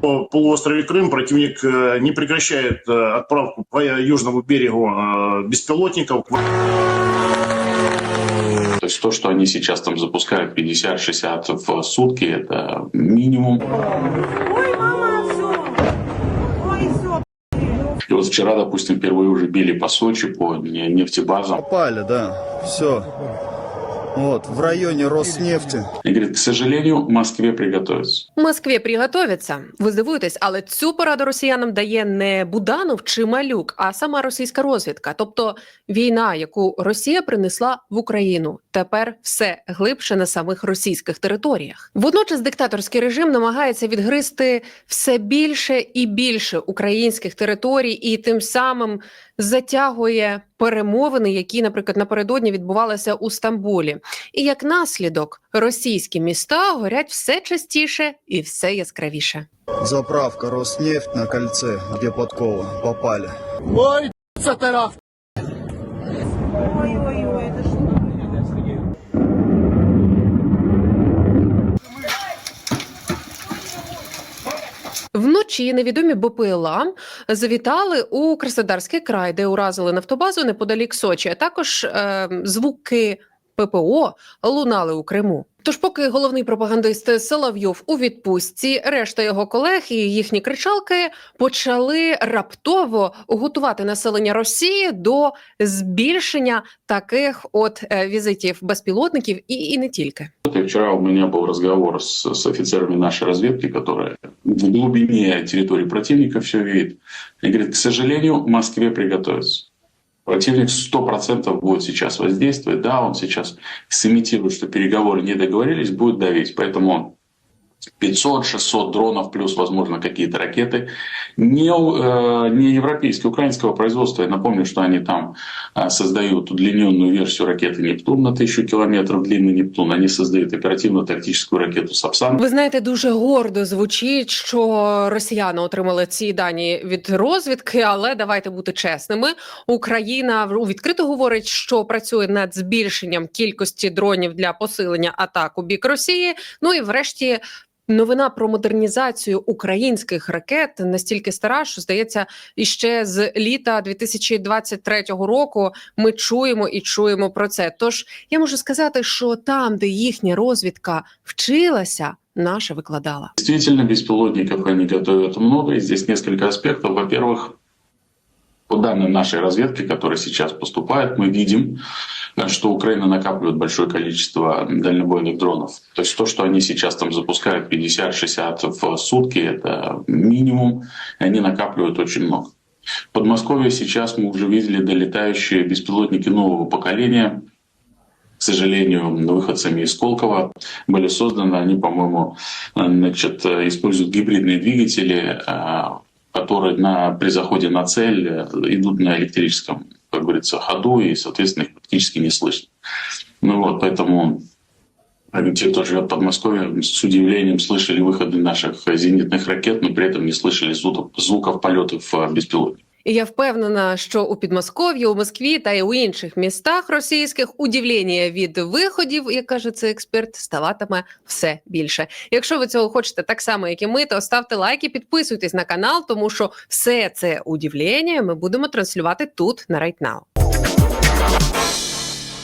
По полуострове Крым противник э, не прекращает э, отправку по южному берегу э, беспилотников. То есть то, что они сейчас там запускают 50-60 в сутки, это минимум. Ой, мама, все. Ой, все. И вот вчера, допустим, впервые уже били по Сочи, по не- нефтебазам. Попали, да. Все. Вот, в районе Роснефти. И говорит, к сожалению, в Москве приготовиться. Москві приготовяться. Ви здивуєтесь, але цю пораду росіянам дає не Буданов чи Малюк, а сама російська розвідка. Тобто війна, яку Росія принесла в Україну, тепер все глибше на самих російських територіях. Водночас диктаторський режим намагається відгризти все більше і більше українських територій, і тим самим затягує перемовини, які, наприклад, напередодні відбувалися у Стамбулі. І як наслідок, російські міста горять все частіше і все яскравіше. Заправка Роснефть на кольце, де подкова. Попали. Ой, ой, ой, это что? Вночі невідомі БПЛА завітали у Краснодарський край, де уразили нафтобазу неподалік Сочі. А також е, звуки ППО лунали у Криму. Тож, поки головний пропагандист Соловйов у відпустці, решта його колег і їхні кричалки почали раптово готувати населення Росії до збільшення таких от е, візитів безпілотників і, і не тільки. И у меня был разговор с, с офицерами нашей разведки, которые в глубине территории противника все видят. И говорит, к сожалению, Москве приготовиться. Противник 100% будет сейчас воздействовать. Да, он сейчас сымитирует, что переговоры не договорились, будет давить. Поэтому он 500-600 дронов плюс, возможно, какие-то ракеты. Не, э, не европейского, украинского производства. Я напомню, что они там э, создают удлиненную версию ракеты «Нептун» на тысячу километров, длинный «Нептун». Они создают оперативно-тактическую ракету «Сапсан». Ви знаєте, дуже гордо звучить, що росіяни отримали ці дані від розвідки, але давайте бути чесними. Україна в- відкрито говорить, що працює над збільшенням кількості дронів для посилення атак у бік Росії. Ну і врешті. Новина про модернізацію українських ракет настільки стара, що здається, іще з літа 2023 року ми чуємо і чуємо про це. Тож я можу сказати, що там, де їхня розвідка вчилася, наша викладала. Дійсно, безпілотників вони готують багато. Здесь несколько аспектів. Во-первых, по данным нашей разведки, которая сейчас поступает, мы видим, э, что Украина накапливает большое количество дальнобойных дронов. То есть то, что они сейчас там запускают 50-60 в сутки, это минимум, и они накапливают очень много. В Подмосковье сейчас мы уже видели долетающие беспилотники нового поколения, к сожалению, выходцами из Сколково были созданы. Они, по-моему, э, значит, э, используют гибридные двигатели, э, которые на, при заходе на цель э, идут на электрическом, как говорится, ходу, и, соответственно, их практически не слышно. Ну вот, поэтому те, кто живет в Подмосковье, с удивлением слышали выходы наших зенитных ракет, но при этом не слышали звуков, звуков полетов э, беспилотников. І я впевнена, що у Підмосков'ї, у Москві та й у інших містах російських удивлення від виходів, як каже цей експерт, ставатиме все більше. Якщо ви цього хочете так само, як і ми, то ставте лайки, підписуйтесь на канал, тому що все це удивлення ми будемо транслювати тут на Right Now.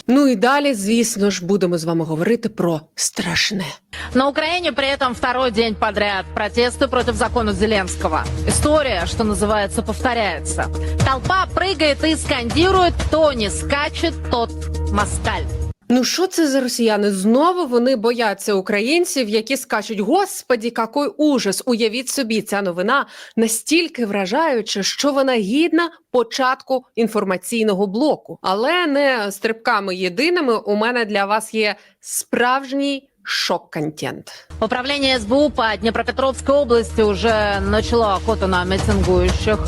Ну і далі, звісно ж, будемо з вами говорити про страшне. На Украине при этом второй день подряд протесты против закона Зеленского. История, что называется, повторяется. Толпа прыгает и скандирует «Кто не скачет, тот москаль». Ну що це за росіяни? Знову вони бояться українців, які скачуть: Господі, який ужас! Уявіть собі, ця новина настільки вражаюча, що вона гідна початку інформаційного блоку. Але не стрибками єдиними. У мене для вас є справжній шок-контент. Управление СБУ по Днепропетровской области уже начало охоту на митингующих.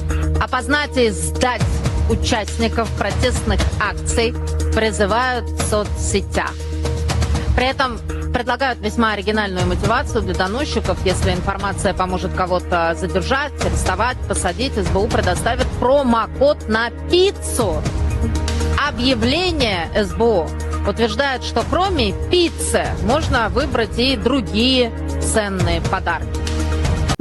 Опознать и сдать участников протестных акций призывают в соцсетях. При этом предлагают весьма оригинальную мотивацию для доносчиков. Если информация поможет кого-то задержать, арестовать, посадить, СБУ предоставит промокод на пиццу. Объявление СБУ утверждает, что кроме пиццы можно выбрать и другие ценные подарки.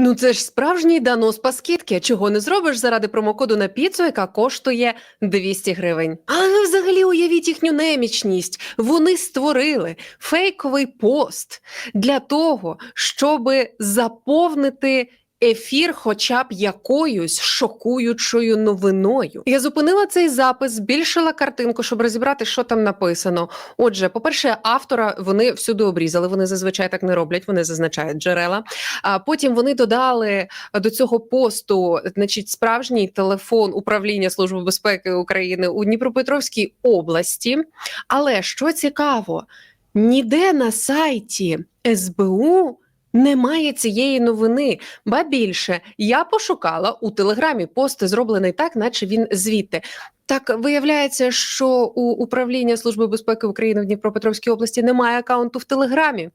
Ну це ж справжній донос по скидки. Чого не зробиш заради промокоду на піцу, яка коштує 200 гривень. Але ви взагалі уявіть їхню немічність. Вони створили фейковий пост для того, щоб заповнити. Ефір, хоча б якоюсь шокуючою новиною. Я зупинила цей запис, збільшила картинку, щоб розібрати, що там написано. Отже, по-перше, автора вони всюди обрізали. Вони зазвичай так не роблять, вони зазначають джерела. А потім вони додали до цього посту, значить, справжній телефон управління Служби безпеки України у Дніпропетровській області. Але що цікаво, ніде на сайті СБУ. Немає цієї новини, ба більше я пошукала у телеграмі пост зроблений так, наче він звідти. Так виявляється, що у управління Служби безпеки України в Дніпропетровській області немає акаунту в Телеграмі.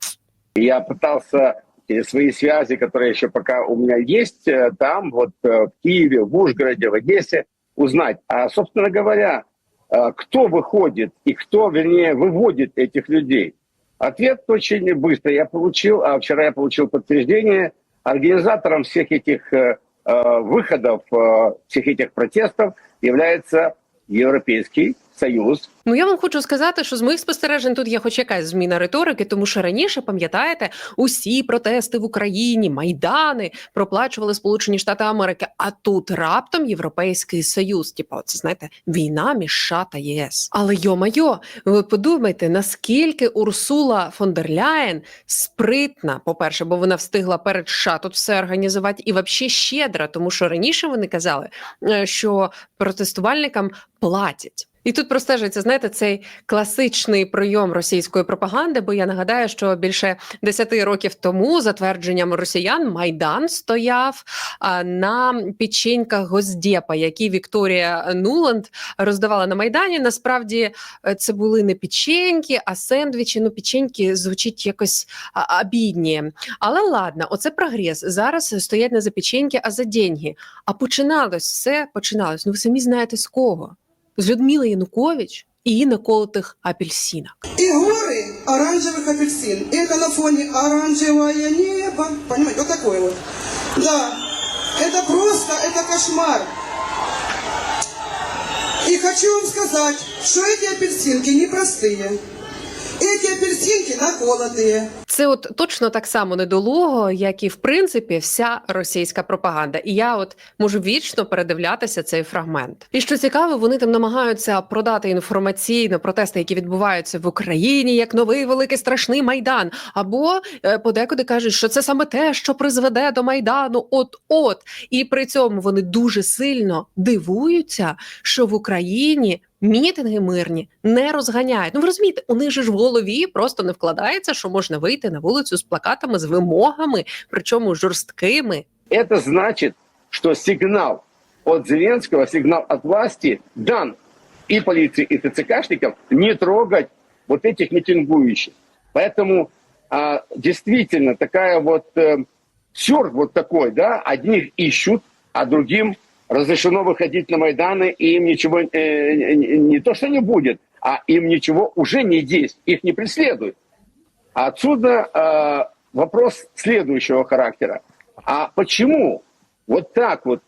Я пытался э, свои связи, которые еще пока у меня есть э, там, вот э, в Киеве, в Ужгороде, в Одессе, узнать. А, собственно говоря, э, кто выходит и кто, вернее, выводит этих людей? Ответ очень быстро я получил, а вчера я получил подтверждение. Организатором всех этих э, э, выходов, э, всех этих протестов является Европейский Союз, Ну я вам хочу сказати, що з моїх спостережень тут є хоч якась зміна риторики, тому що раніше пам'ятаєте, усі протести в Україні, майдани проплачували Сполучені Штати Америки. А тут раптом Європейський Союз, типа, це знаєте, війна між США та ЄС. Але йо-майо, ви подумайте, наскільки Урсула фон дер Ляєн спритна, по-перше, бо вона встигла перед США тут все організувати, і взагалі щедра, тому що раніше вони казали, е, що протестувальникам платять. І тут простежується, знаєте, цей класичний прийом російської пропаганди. Бо я нагадаю, що більше 10 років тому, за твердженням росіян, майдан стояв на печеньках Госдепа, які Вікторія Нуланд роздавала на майдані. Насправді е, це були не печеньки, а сендвічі. Ну, печеньки звучить якось обідні. Але ладно, оце прогрес. Зараз стоять не за печеньки, а за деньги. А починалось все починалось. Ну ви самі знаєте з кого? З Людмили Янукович і її наколотих апельсинок. И горы оранжевых апельсин. И это на фоне оранжевое небо. Понимаете, вот такое вот. Да, это просто, это кошмар. И хочу вам сказать, что эти апельсинки непростые. Эти апельсинки наколотые. Це от точно так само недолуго, як і в принципі вся російська пропаганда. І я от можу вічно передивлятися цей фрагмент. І що цікаво, вони там намагаються продати інформаційно протести, які відбуваються в Україні, як новий великий страшний майдан. Або е, подекуди кажуть, що це саме те, що призведе до майдану. От от і при цьому вони дуже сильно дивуються, що в Україні Мітинги мирні не розганяють. Ну ви розумієте, у них же ж в голові просто не вкладається, що можна вийти на вулицю з плакатами з вимогами, причому жорсткими. Это значит, что сигнал от Зеленского, сигнал от власти дан и полиции, и ТЦКшников не трогать вот этих митингующих. Поэтому а, действительно такая вот э, сюр вот такой, да, одних ищут, а другим разрешено выходить на Майданы, и им ничего э, не, не то что не будет, а им ничего уже не есть, их не преследуют. А Отсюда э, вопрос следующего характера. А почему вот так вот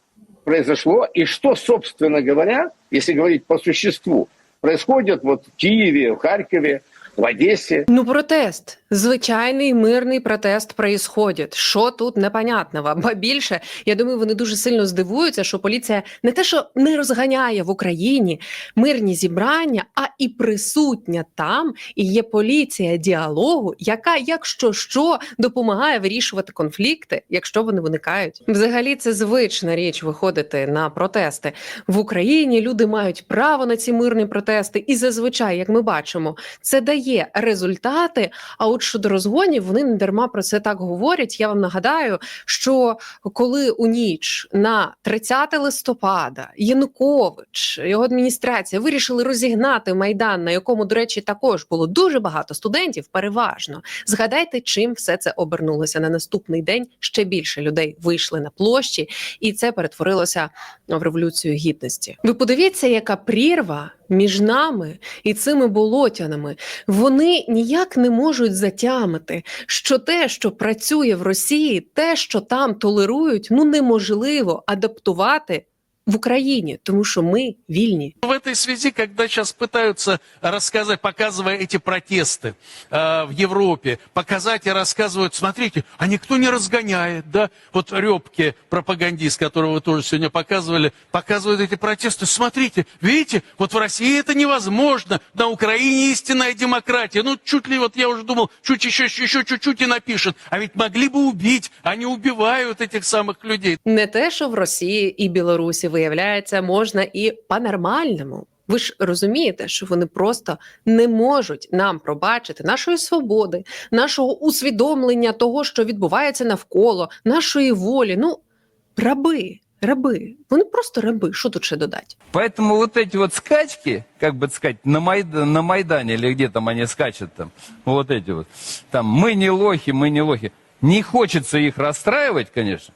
произошло и что, собственно говоря, если говорить по существу, происходит вот в Киеве, в Харькове, в Одессе, Ну, протест, звичайний мирний протест проїсходить. Що тут непонятного? Ба більше, я думаю, вони дуже сильно здивуються, що поліція не те, що не розганяє в Україні мирні зібрання, а і присутня там, і є поліція діалогу, яка, якщо що, допомагає вирішувати конфлікти, якщо вони виникають. Взагалі, це звична річ виходити на протести в Україні. Люди мають право на ці мирні протести, і зазвичай, як ми бачимо, це дає результати. А от от щодо розгонів, вони не дарма про це так говорять. Я вам нагадаю, що коли у ніч на 30 листопада Янукович його адміністрація вирішили розігнати майдан, на якому, до речі, також було дуже багато студентів, переважно згадайте, чим все це обернулося на наступний день. Ще більше людей вийшли на площі, і це перетворилося в революцію гідності. Ви подивіться, яка прірва між нами і цими болотянами. Вони ніяк не можуть затямити, що те, що працює в Росії, те, що там толерують, ну неможливо адаптувати в Україні, тому що ми вільні. В этой связи, когда сейчас пытаются рассказать, показывая эти протесты э, в Европе, показать и рассказывают, смотрите, а никто не разгоняет, да? Вот Рёбке, пропагандист, которого вы тоже сегодня показывали, показывают эти протесты. Смотрите, видите, вот в России это невозможно, на Украине истинная демократия. Ну, чуть ли, вот я уже думал, чуть еще, еще чуть-чуть и напишет. А ведь могли бы убить, они убивают этих самых людей. Не те, що в Росії і Білорусі виявляється, можна і по-нормальному. Ви ж розумієте, що вони просто не можуть нам пробачити нашої свободи, нашого усвідомлення того, що відбувається навколо, нашої волі. Ну, раби, раби. Вони просто раби. Що тут ще додати? Поэтому вот эти вот скачки, как бы сказать, на, Майда- на Майдане или где там они скачут там, вот эти вот, там, мы не лохи, мы не лохи. Не хочется их расстраивать, конечно,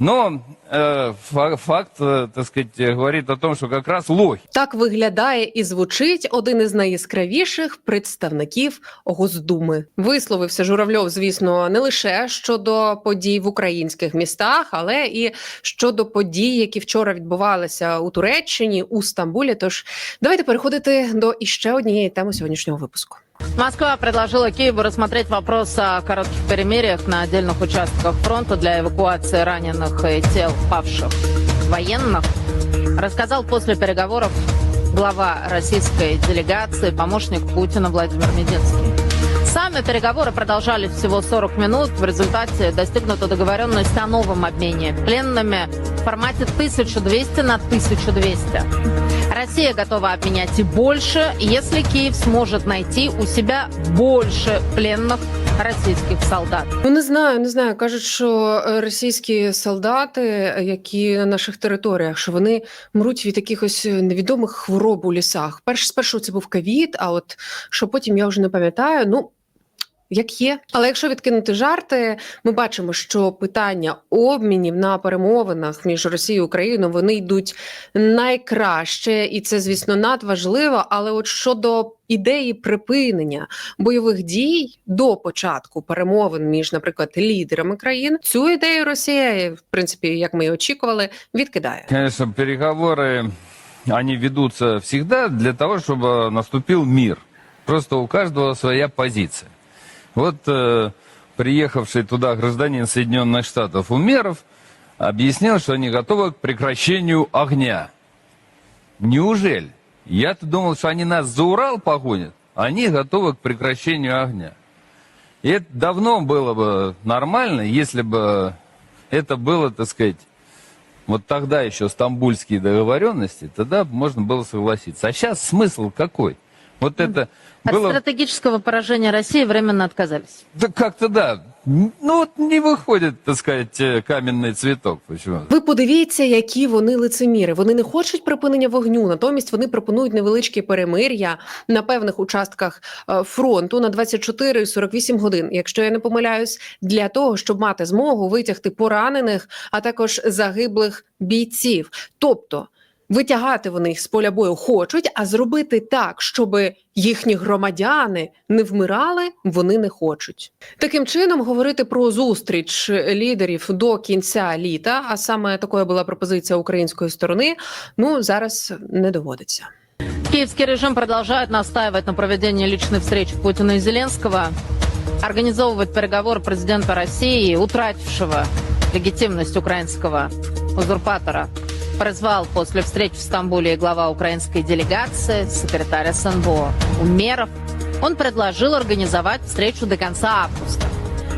но э, фа- факт, э, так сказать, э, говорит о том, что как раз лохи. Так виглядає і звучить один із найяскравіших представників Госдуми. Висловився Журавльов, звісно, не лише щодо подій в українських містах, але і щодо подій, які вчора відбувалися у Туреччині, у Стамбулі. Тож давайте переходити до іще однієї теми сьогоднішнього випуску. Москва предложила Киеву рассмотреть вопрос о коротких перемириях на отдельных участках фронта для эвакуации раненых и тел павших военных. Рассказал после переговоров глава российской делегации, помощник Путина Владимир Мединский. Сами переговоры продолжались всего 40 минут. В результате достигнута договоренность о новом обмене пленными в формате 1200 на 1200. Россия готова обменять и больше, если Киев сможет найти у себя больше пленных российских солдат. Ну не знаю, не знаю. кажуть, що е, російські солдати, е, які на наших територіях, що вони мруть від якихось е, невідомих хвороб у лісах. Перш спершу це був ковід, а от що потім я вже не пам'ятаю. Ну. Як є, але якщо відкинути жарти, ми бачимо, що питання обмінів на перемовинах між Росією і Україною вони йдуть найкраще, і це, звісно, надважливо. Але от щодо ідеї припинення бойових дій до початку перемовин між, наприклад, лідерами країн, цю ідею Росія, в принципі, як ми і очікували, відкидає. Конечно, переговоры, они ведутся всегда для того, чтобы наступил мир. Просто у каждого своя позиция. Вот э, приехавший туда гражданин Соединенных Штатов Умеров объяснил, что они готовы к прекращению огня. Неужели? Я-то думал, что они нас за Урал погонят. Они готовы к прекращению огня. И это давно было бы нормально, если бы это было, так сказать, вот тогда еще стамбульские договоренности, тогда можно было согласиться. А сейчас смысл какой? Вот это От было... стратегического поражения России временно отказались. Да как-то да. Ну вот не выходит, так сказать, э, каменный цветок. Почему? Ви подивіться, які вони лицеміри. Вони не хочуть припинення вогню, натомість вони пропонують невеличкі перемир'я на певних участках е, фронту на 24 і 48 годин, якщо я не помиляюсь, для того, щоб мати змогу витягти поранених, а також загиблих бійців. Тобто. Витягати вони їх з поля бою хочуть, а зробити так, щоб їхні громадяни не вмирали, вони не хочуть. Таким чином, говорити про зустріч лідерів до кінця літа, а саме такою була пропозиція української сторони. Ну зараз не доводиться. Киевский режим продолжает настаивать на проведении личной встречи Путина и Зеленского, организовывать переговоры президента России, утратившего легитимность украинского узурпатора, призвал после встреч в Стамбуле глава украинской делегации, секретарь СНБО Умеров. Он предложил организовать встречу до конца августа.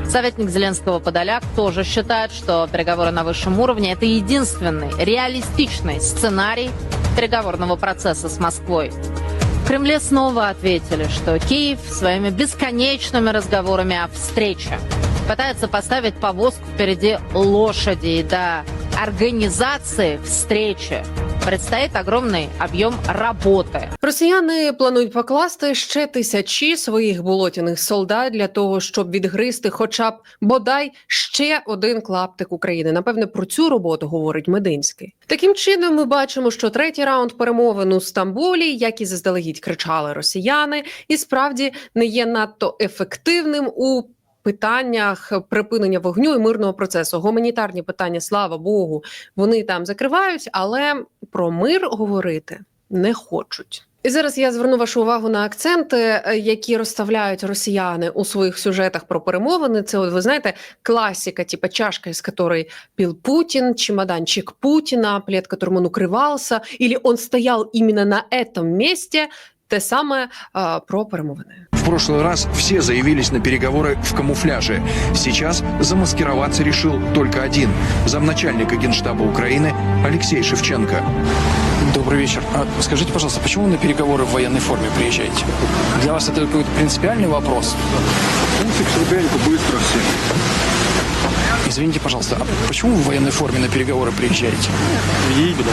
Советник Зеленского Подоляк тоже считает, что переговоры на высшем уровне – это единственный реалистичный сценарий переговорного процесса с Москвой. В Кремле снова ответили, что Киев своими бесконечными разговорами о встрече пытается поставить повозку впереди лошади. И до организации встречи предстоит огромный объем работы. Росіяни планують покласти ще тисячі своїх болотяних солдат для того, щоб відгризти, хоча б бодай ще один клаптик України. Напевне, про цю роботу говорить Мединський. Таким чином, ми бачимо, що третій раунд перемовин у Стамбулі, як і заздалегідь кричали росіяни, і справді не є надто ефективним у. Питаннях припинення вогню і мирного процесу гуманітарні питання, слава Богу, вони там закривають, але про мир говорити не хочуть. І зараз я зверну вашу увагу на акценти, е, які розставляють росіяни у своїх сюжетах про перемовини. Це, от, ви знаєте, классика, типа чашка, из которой пил Путин, чемоданчик Путина, плед, которым он укрывался, или он стоял именно на этом месте. Те саме е, про перемовини. В прошлый раз все заявились на переговоры в камуфляже. Сейчас замаскироваться решил только один – замначальника Генштаба Украины Алексей Шевченко. Добрый вечер. А скажите, пожалуйста, почему вы на переговоры в военной форме приезжаете? Для вас это какой-то принципиальный вопрос? быстро все. Извините, пожалуйста, а почему вы в военной форме на переговоры приезжаете? Ей беда.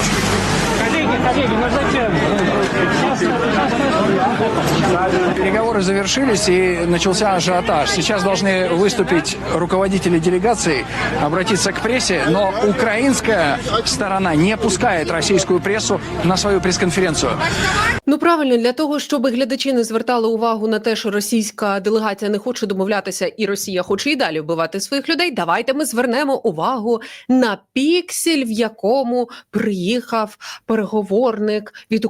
Переговоры завершились и начался ажиотаж. Сейчас должны выступить руководители делегаций, обратиться к прессе, но украинская сторона не пускает российскую прессу на свою пресс-конференцию. Ну правильно, для того, щоб глядачі не звертали увагу на те, що російська делегація не хоче домовлятися, і Росія хоче і далі вбивати своїх людей. Давайте ми звернемо увагу на піксель, в якому приїхав переговорник від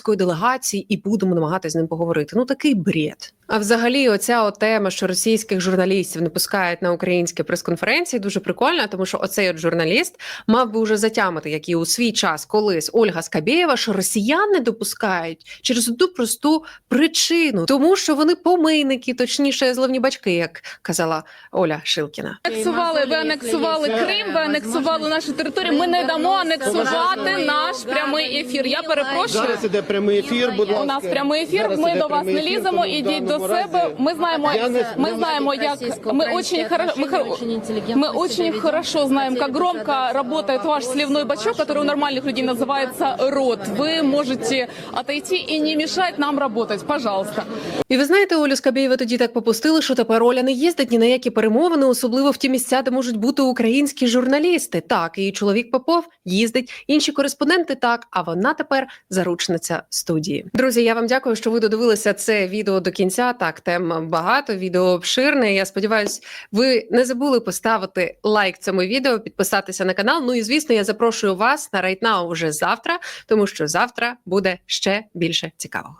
української делегації, і будемо намагатися з ним поговорити. Ну такий бред. А взагалі, оця от тема, що російських журналістів не пускають на українські прес-конференції, дуже прикольна, тому що оцей от журналіст мав би вже затямити, як і у свій час колись Ольга Скабєєва, що росіян не допускають через одну просту причину, тому що вони помийники, точніше, зливні бачки, як казала Оля Шилкіна. Анексували, ви анексували Крим, ви анексували нашу територію. Ми не дамо анексувати наш прямий ефір. Я перепрошую. Зараз іде прямий ефір, будь ласка. У нас прямий ефір. Зараз Ми іде до вас прямий не ефір, ліземо. тому в Ідіть до даному себе. разі Ми знаємо, я не- ми знаємо, як ми очень хорошо, мы, хор- мы очень хорошо знаем, как громко работает ваш сливной бачок, который у нормальных людей называется рот. Вы можете отойти и не мешать нам работать, пожалуйста. І ви знаєте, Олю Скабєєва тоді так попустили, що тепер Оля не їздить ні на які перемовини, особливо в ті місця, де можуть бути українські журналісти. Так, і чоловік Попов їздить, інші кореспонденти так. А вона тепер заручниця студії. Друзі, я вам дякую, що ви додивилися це відео до кінця. Так, тем багато, відео обширне. Я сподіваюся, ви не забули поставити лайк цьому відео, підписатися на канал. Ну і звісно, я запрошую вас на Right Now уже завтра, тому що завтра буде ще більше цікавого.